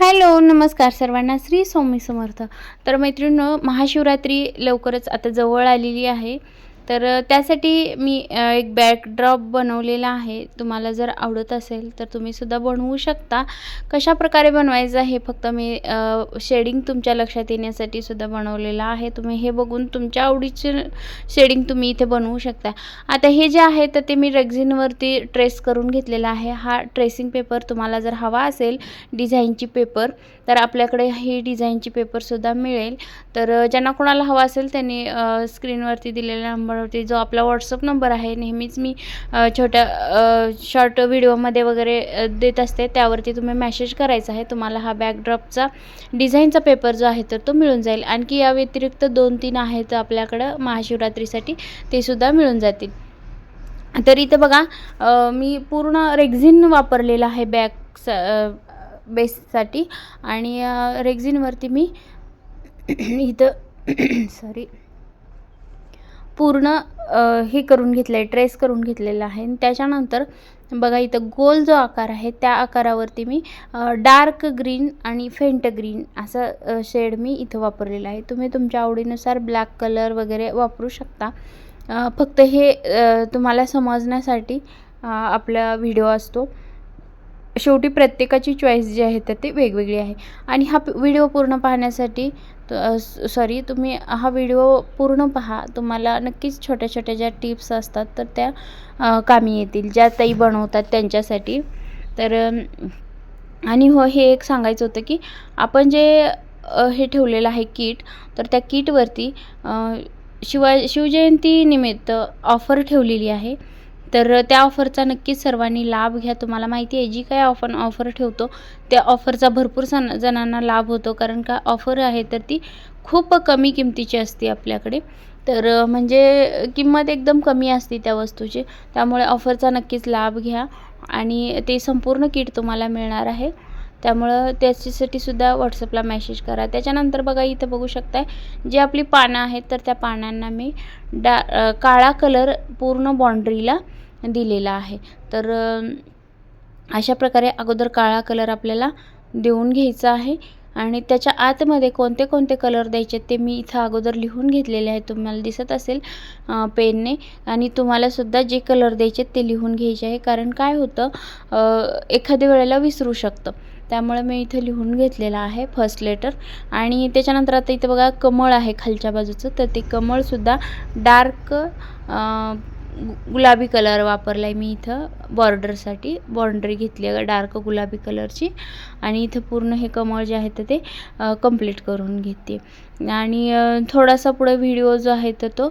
Hello नमस्कार सर्वांना. श्री स्वामी समर्थ. तर मैत्रिणींनो महाशिवरात्री लवकरच आता जवळ आलेली आहे. तर त्यासाठी मी एक बॅकड्रॉप बनवलेला आहे. तुम्हाला जर आवडत असेल तर तुम्ही सुद्धा बनवू शकता. कशा प्रकारे बनवायचं हे फक्त मी शेडिंग तुमच्या लक्षात येण्यासाठी सुद्धा बनवलेलं आहे. तुम्ही हे बघून तुमच्या आवडीचे शेडिंग तुम्ही इथे बनवू शकता. आता हे जे आहे तर ते मी रेग्झिनवरती ट्रेस करून घेतलेला आहे. हा ट्रेसिंग पेपर तुम्हाला जर हवा असेल डिझाईनची पेपर तर आपल्याकडे ही डिझाईनची पेपरसुद्धा मिळेल. तर ज्यांना कोणाला हवा असेल त्यांनी स्क्रीनवरती दिलेला नंबर नंबरवरती जो आपला व्हॉट्सअप नंबर आहे नेहमीच मी छोट्या शॉर्ट व्हिडिओमध्ये वगैरे देत असते. त्यावरती तुम्ही मॅसेज करायचा आहे. तुम्हाला हा बॅकड्रॉपचा डिझाईनचा पेपर जो आहे तर तो मिळून जाईल. आणखी या व्यतिरिक्त दोन तीन आहेत आपल्याकडं महाशिवरात्रीसाठी ते सुद्धा मिळून जातील. तर इथं बघा मी पूर्ण रेग्झिन वापरलेलं आहे बॅग बेससाठी आणि रेग्झिनवरती मी इथं सॉरी पूर्ण हे करून घेतलं आहे ट्रेस करून घेतलेलं आहे. आणि त्याच्यानंतर बघा इथं गोल जो आकार आहे त्या आकारावरती मी डार्क ग्रीन आणि फेंट ग्रीन असं शेड मी इथं वापरलेला आहे. तुम्ही तुमच्या आवडीनुसार ब्लॅक कलर वगैरे वापरू शकता. फक्त हे तुम्हाला समजण्यासाठी आपला व्हिडिओ असतो. शेवटी प्रत्येकाची चॉईस जी आहे तर ती वेगवेगळी आहे. आणि हा व्हिडिओ पूर्ण पाहण्यासाठी सॉरी तुम्ही हा व्हिडिओ पूर्ण पहा. तुम्हाला नक्कीच छोट्या छोट्या ज्या टिप्स असतात तर त्या कामी येतील. ज्या ताई बनवतात त्यांच्यासाठी. तर आणि हो हे एक सांगायचं होतं की आपण जे हे ठेवलेलं आहे किट तर त्या किटवरती अ, शिवा शिवजयंतीनिमित्त ऑफर ठेवलेली आहे. तर त्या ऑफरचा नक्कीच सर्वांनी लाभ घ्या. तुम्हाला माहिती आहे जी काय आपण ऑफर ठेवतो त्या ऑफरचा भरपूर सण जणांना लाभ होतो. कारण का ऑफर आहे तर ती खूप कमी किमतीची असते आपल्याकडे. तर म्हणजे किंमत एकदम कमी असते त्या वस्तूची. त्यामुळे ऑफरचा नक्कीच लाभ घ्या. आणि ते संपूर्ण किट तुम्हाला मिळणार आहे. त्यामुळं त्याच्यासाठी सुद्धा व्हॉट्सअपला मॅसेज करा. त्याच्यानंतर बघा इथं बघू शकताय जी आपली पानं आहेत तर त्या पानांना मी डा काळा कलर पूर्ण बाँड्रीला दिलेला आहे. तर अशा प्रकारे अगोदर काळा कलर आपल्याला देऊन घ्यायचा आहे. आणि त्याच्या आतमध्ये कोणते कोणते कलर द्यायचे ते मी इथं अगोदर लिहून घेतलेले आहे. तुम्हाला दिसत असेल पेनने. आणि तुम्हालासुद्धा जे कलर द्यायचे ते लिहून घ्यायचे आहे. कारण काय होतं एखाद्या वेळेला विसरू शकतं. त्यामुळे मी इथं लिहून घेतलेलं आहे फर्स्ट लेटर आणि त्याच्यानंतर आता इथं बघा कमळ आहे खालच्या बाजूचं. तर ते कमळसुद्धा डार्क गुलाबी कलर वापरला आहे मी इथं बॉर्डरसाठी. बॉर्डरी घेतली आहे डार्क गुलाबी कलरची. आणि इथं पूर्ण हे कमळ जे आहे तर ते कंप्लीट करून घेते. आणि थोडासा पुढे व्हिडिओ जो आहे तर तो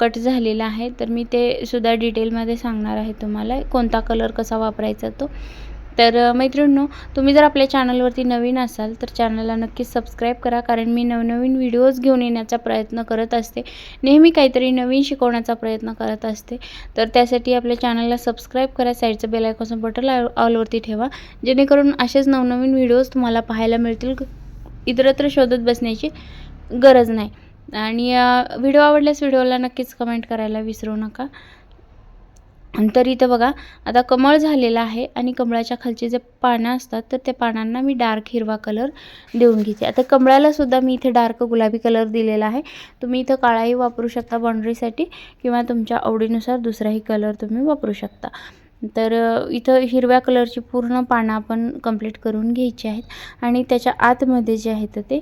कट झालेला आहे. तर मी ते सुद्धा डिटेलमध्ये सांगणार आहे तुम्हाला. कोणता कलर कसा वापरायचा तो. तर मैत्रिणींनो तुम्ही जर आपल्या चॅनलवरती नवीन असाल तर चॅनलला नक्कीच सबस्क्राईब करा कारण मी नवनवीन व्हिडिओज घेऊन येण्याचा प्रयत्न करत असते. नेहमी काहीतरी नवीन शिकवण्याचा प्रयत्न करत असते. तर त्यासाठी आपल्या चॅनलला सबस्क्राईब करा साईडचं बेल आयकॉनचं बटन ऑलवरती ठेवा. जेणेकरून असेच नवनवीन व्हिडिओज तुम्हाला पाहायला मिळतील. इतरत्र शोधत बसण्याची गरज नाही. आणि व्हिडिओ आवडल्यास व्हिडिओला नक्कीच कमेंट करायला विसरू नका. तर इथं बघा आता कमळ झालेला आहे आणि कमळाच्या खालचे जे पानं असतात तर त्या पानांना मी डार्क हिरवा कलर देऊन घेते. आता कमळाला सुद्धा मी इथे डार्क गुलाबी कलर दिलेला आहे. तुम्ही इथं काळाही वापरू शकता बाँड्रीसाठी किंवा तुमच्या आवडीनुसार दुसराही कलर तुम्ही वापरू शकता. तर इथं हिरव्या कलरची पूर्ण पानं आपण कंप्लीट करून घ्यायची आहेत. आणि त्याच्या आतमध्ये जे आहेत ते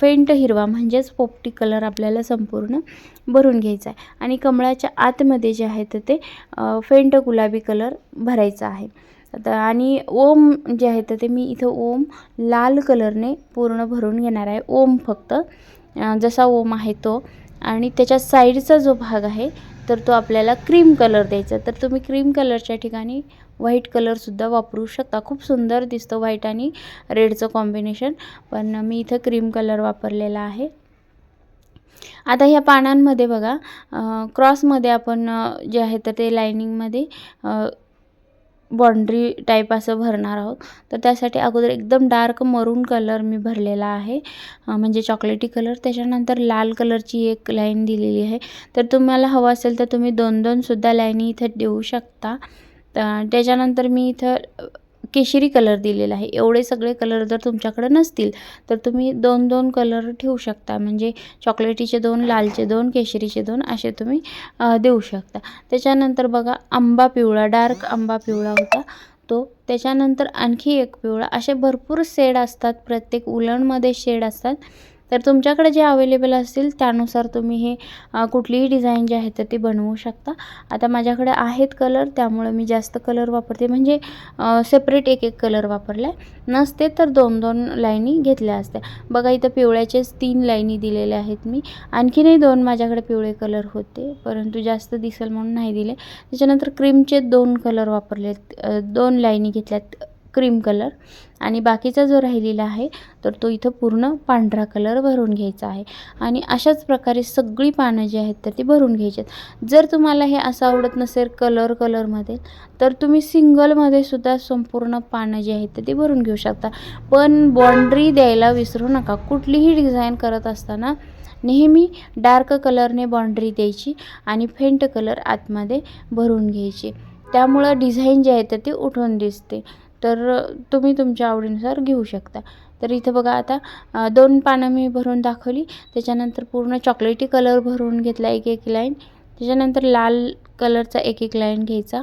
फेंट हिरवा म्हणजेच पोपटी कलर आपल्याला संपूर्ण भरून घ्यायचा आहे. आणि कमळाच्या आतमध्ये जे आहे तर ते फेंट गुलाबी कलर भरायचा आहे. आता आणि ओम जे आहे तर ते मी इथं ओम लाल कलरने पूर्ण भरून घेणार आहे. ओम फक्त जसा ओम आहे तो. आणि त्याच्या साईडचा जो भाग आहे तर तो आपल्याला क्रीम कलर द्यायचा. तर तुम्ही क्रीम कलरच्या ठिकाणी व्हाईट कलरसुद्धा वापरू शकता. खूप सुंदर दिसतं व्हाईट आणि रेडचं कॉम्बिनेशन पण मी इथं क्रीम कलर वापरलेला आहे. आता ह्या पानांमध्ये बघा क्रॉसमध्ये आपण जे आहे तर ते लायनिंगमध्ये बाँड्री टाईप असं भरणार आहोत. तर त्यासाठी अगोदर एकदम डार्क मरून कलर मी भरलेला आहे. म्हणजे चॉकलेटी कलर त्याच्यानंतर लाल कलरची एक लाईन दिलेली आहे. तर तुम्हाला हवं असेल तर तुम्ही दोन दोनसुद्धा लाईनी इथं देऊ शकता. त्याच्यानंतर मी इथं केशरी कलर दिलेला आहे. एवढे सगळे कलर जर तुमच्याकडे नसतील तर तुम्ही दोन दोन कलर ठेवू शकता. म्हणजे चॉकलेटीचे दोन लालचे दोन केशरीचे दोन असे तुम्ही देऊ शकता. त्याच्यानंतर बघा आंबा पिवळा डार्क आंबा पिवळा होता. तो त्याच्यानंतर आणखी एक पिवळा. असे भरपूर शेड असतात. प्रत्येक उलणमध्ये शेड असतात. तर तुमच्याकडे जे अवेलेबल असतील त्यानुसार तुम्ही हे कुठलीही डिझाईन जी आहे तर ती बनवू शकता. आता माझ्याकडे आहेत कलर त्यामुळे मी जास्त कलर वापरते. म्हणजे सेपरेट एक एक कलर वापरला आहे नसते तर दोन दोन लाईनी घेतल्या असत्या. बघा इथं पिवळ्याचेच तीन लाईनी दिलेल्या आहेत मी. आणखीनही दोन माझ्याकडे पिवळे कलर होते परंतु जास्त दिसेल म्हणून नाही दिले. त्याच्यानंतर क्रीमचे दोन कलर वापरलेत. दोन लाईनी घेतल्यात. Cream colour. आणि बाकीचा जो राहिलेला आहे तर तो इथं पूर्ण पांढरा कलर भरून घ्यायचा आहे. आणि अशाच प्रकारे सगळी पानं जी आहेत तर ती भरून घ्यायची आहेत. जर तुम्हाला हे असं आवडत नसेल कलर कलरमध्ये तर तुम्ही सिंगलमध्ये सुद्धा संपूर्ण पानं जी आहेत तर ती भरून घेऊ शकता. पण बाँड्री द्यायला विसरू नका. कुठलीही डिझाईन करत असताना नेहमी डार्क कलरने बाँड्री द्यायची आणि फेंट कलर आतमध्ये भरून घ्यायची. त्यामुळं डिझाईन जे आहे तर ती उठून दिसते. तर तुम्ही तुमच्या आवडीनुसार घेऊ शकता. तर इथं बघा आता दोन पानं मी भरून दाखवली. त्याच्यानंतर पूर्ण चॉकलेटी कलर भरून घेतला एक एक लाईन त्याच्यानंतर लाल कलरचा एक एक लाईन घ्यायचा.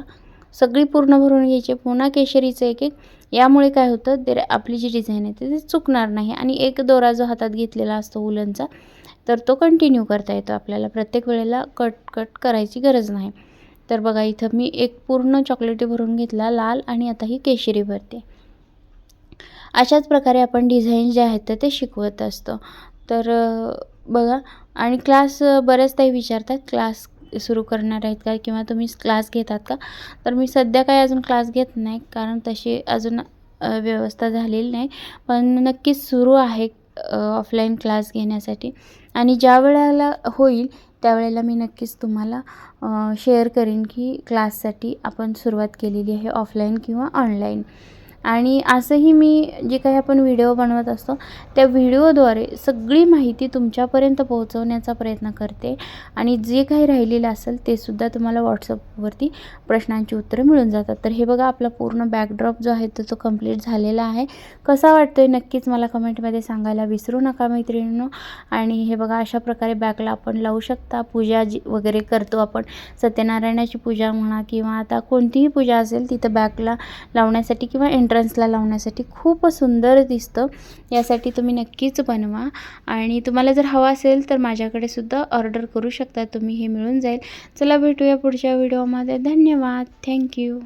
सगळी पूर्ण भरून घ्यायची. पुन्हा केशरीचं एक एक. यामुळे काय होतं ते आपली जी डिझाईन आहे ती चुकणार नाही. आणि एक दोरा जो हातात घेतलेला असतो उलनचा तर तो कंटिन्यू करता येतो. आपल्याला प्रत्येक वेळेला कट कट करायची गरज नाही. तर बघा इथं मी एक पूर्ण चॉकलेटी भरून घेतला लाल आणि आता ही केशरी भरते अशाच प्रकारे आपण डिझाईन जे आहेत तर ते शिकवत असतो. तर बघा आणि क्लास बरेच काही ताई विचारतात क्लास सुरू करणार आहेत का? किंवा तुम्ही क्लास घेतात का? तर मी सध्या काही अजून क्लास घेत नाही कारण तशी अजून व्यवस्था झालेली नाही. पण नक्कीच सुरू आहे ऑफलाईन क्लास घेण्यासाठी. आणि ज्या वेळेला होईल त्यावेळेला मी नक्कीच तुम्हाला शेअर करीन की क्लाससाठी आपण सुरुवात केलेली आहे ऑफलाईन किंवा ऑनलाईन आणि असंही मी जे काही आपण व्हिडिओ बनवत असतो त्या व्हिडिओद्वारे सगळी माहिती तुमच्यापर्यंत पोहोचवण्याचा प्रयत्न करते. आणि जे काही राहिलेलं असेल ते सुद्धा तुम्हाला व्हॉट्सअपवरती प्रश्नांची उत्तरं मिळून जातात. तर हे बघा आपला पूर्ण बॅकड्रॉप जो आहे तो तो कंप्लीट झालेला आहे. कसा वाटतोय? नक्कीच मला कमेंटमध्ये सांगायला विसरू नका मैत्रिणींनो. आणि हे बघा अशा प्रकारे बॅगला आपण लावू शकता. पूजा जी वगैरे करतो आपण सत्यनारायणाची पूजा म्हणा किंवा आता कोणतीही पूजा असेल तिथं बॅगला लावण्यासाठी किंवा एंट्रन्सला लावण्यासाठी खूप सुंदर दिसतं. यासाठी तुम्ही नक्कीच बनवा. आणि तुम्हाला जर हवा असेल तर माझ्याकडे सुद्धा ऑर्डर करू शकता. तुम्ही हे मिळून जाईल. चला भेटूया पुढच्या व्हिडिओमध्ये धन्यवाद. थँक्यू